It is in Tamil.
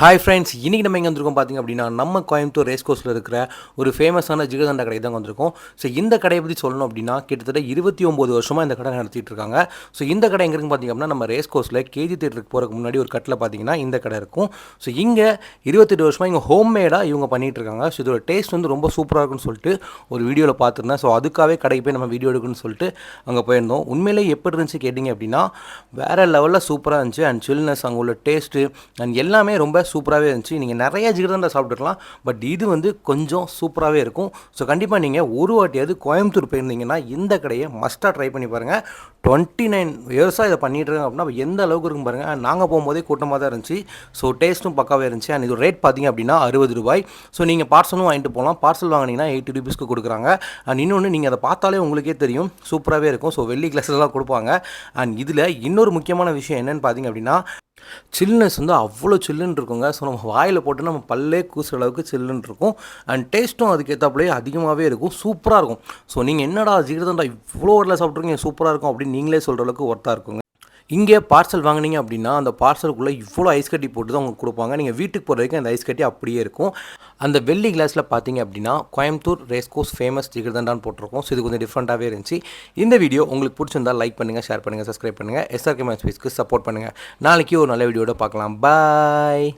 ஹாய் ஃப்ரெண்ட்ஸ் இன்றைக்கி நம்ம எங்கே வந்திருக்கோம் பார்த்தீங்க அப்படின்னா நம்ம கோயம்புத்தூர் ரேஸ் கோர்ஸில் இருக்கிற ஒரு ஃபேமஸான ஜிகதண்டா கடை தான் வந்திருக்கோம். ஸோ இந்த கடையை பற்றி சொல்லணும் அப்படின்னா கிட்டத்தட்ட இருபத்தி ஒம்பது வருஷமாக இந்த கடை நடத்திட்டு இருக்காங்க. ஸோ இந்த கடை எங்கே இருக்குன்னு பார்த்தீங்க அப்படின்னா நம்ம ரேஸ் கோர்ஸில் கேஜி தேட்டருக்கு போகிறதுக்கு முன்னாடி ஒரு கட்டில் பார்த்தீங்கன்னா இந்த கடை இருக்கும். ஸோ இங்கே இருபத்தெட்டு வருஷமாக இங்கே ஹோம் மேடாக இவங்க பண்ணிகிட்டு இருக்காங்க. ஸோ இதோட டேஸ்ட் வந்து ரொம்ப சூப்பராக இருக்குன்னு சொல்லிட்டு ஒரு வீடியோவில் பார்த்துருந்தேன் ஸோ அதுக்காகவே கடைக்கு போய் நம்ம வீடியோ எடுக்கணும்னு சொல்லிட்டு அங்கே போயிருந்தோம். உண்மையிலே எப்படி இருந்துச்சு கேட்டிங்க அப்படின்னா வேறு லெவலில் சூப்பராக இருந்துச்சு. அண்ட் சில்னஸ் அங்கே உள்ள டேஸ்ட்டு அண்ட் எல்லாமே ரொம்ப சூப்பராகவே இருந்துச்சு. நீங்கள் நிறைய ஜிகர்தண்டா சாப்பிட்டுக்கலாம் பட் இது வந்து கொஞ்சம் சூப்பராகவே இருக்கும். ஸோ கண்டிப்பாக நீங்கள் ஒரு வாட்டியாவது கோயம்புத்தூர் போயிருந்தீங்கன்னா இந்த கடையை மஸ்ட்டாக ட்ரை பண்ணி பாருங்கள் டுவெண்ட்டி நைன் இயர்ஸாக இதை பண்ணிட்டு இருக்காங்க அப்படின்னா எந்த அளவுக்கு இருக்கும் பாருங்கள் நாங்கள் போகும்போதே கூட்டமாக தான் இருந்துச்சு. ஸோ டேஸ்ட்டும் பக்காவே இருந்துச்சு. அண்ட் இது ரேட் பார்த்தீங்க அப்படின்னா அறுபது ரூபாய். ஸோ நீங்கள் பார்சலும் வாங்கிட்டு போகலாம். பார்சல் வாங்கினீங்கன்னா எயிட்டி ருபீஸ்க்கு கொடுக்குறாங்க. அண்ட் இன்னொன்று நீங்கள் அதை பார்த்தாலே உங்களுக்கே தெரியும். சூப்பராகவே இருக்கும். ஸோ வெள்ளி கிளாஸ்லாம் கொடுப்பாங்க. அண்ட் இதில் இன்னொரு முக்கியமான விஷயம் என்னென்னு பார்த்தீங்க அப்படின்னா சில்னஸ் வந்து அவ்வளோ சில்லுன்னு இருக்குங்க. ஸோ நம்ம வாயில் போட்டு நம்ம பல்லே கூசுற அளவுக்கு சில்லுன்னு இருக்கும். அண்ட் டேஸ்ட்டும் அதுக்கேற்றாப்புலேயே அதிகமாகவே இருக்கும். சூப்பராக இருக்கும். ஸோ நீங்கள் என்னடா ஜீரதண்டா இவ்வளோ ஊரில் சாப்பிட்ருக்கீங்க சூப்பராக இருக்கும் அப்படின்னு நீங்களே சொல்கிற அளவுக்கு ஒர்த்தாக இருக்குங்க. இங்கே பார்சல் வாங்குனீங்க அப்படின்னா அந்த பார்சலுக்குள்ளே இவ்வளோ ஐஸ் கட்டி போட்டு தான் உங்களுக்கு கொடுப்பாங்க. நீங்கள் வீட்டுக்கு போகிற வரைக்கும் அந்த ஐஸ் கட்டி அப்படியே இருக்கும். அந்த வெள்ளி கிளாஸில் பார்த்தீங்க அப்படின்னா கோயம்புத்தூர் ரேஸ்கோஸ் ஃபேமஸ் ஜிகிர்தண்டான் போட்டிருக்கோம். ஸோ இது கொஞ்சம் டிஃப்ரெண்ட்டாகவே இருந்துச்சு. இந்த வீடியோ உங்களுக்கு பிடிச்சிருந்தா லைக் பண்ணுங்கள் ஷேர் பண்ணுங்கள் சப்ஸ்கிரைப் பண்ணுங்கள் எஸ்ஆர்கே மேட்ச் ஃபீஸ்க்கு சப்போர்ட் பண்ணுங்கள் நாளைக்கு ஒரு நல்ல வீடியோட பார்க்கலாம். பாய்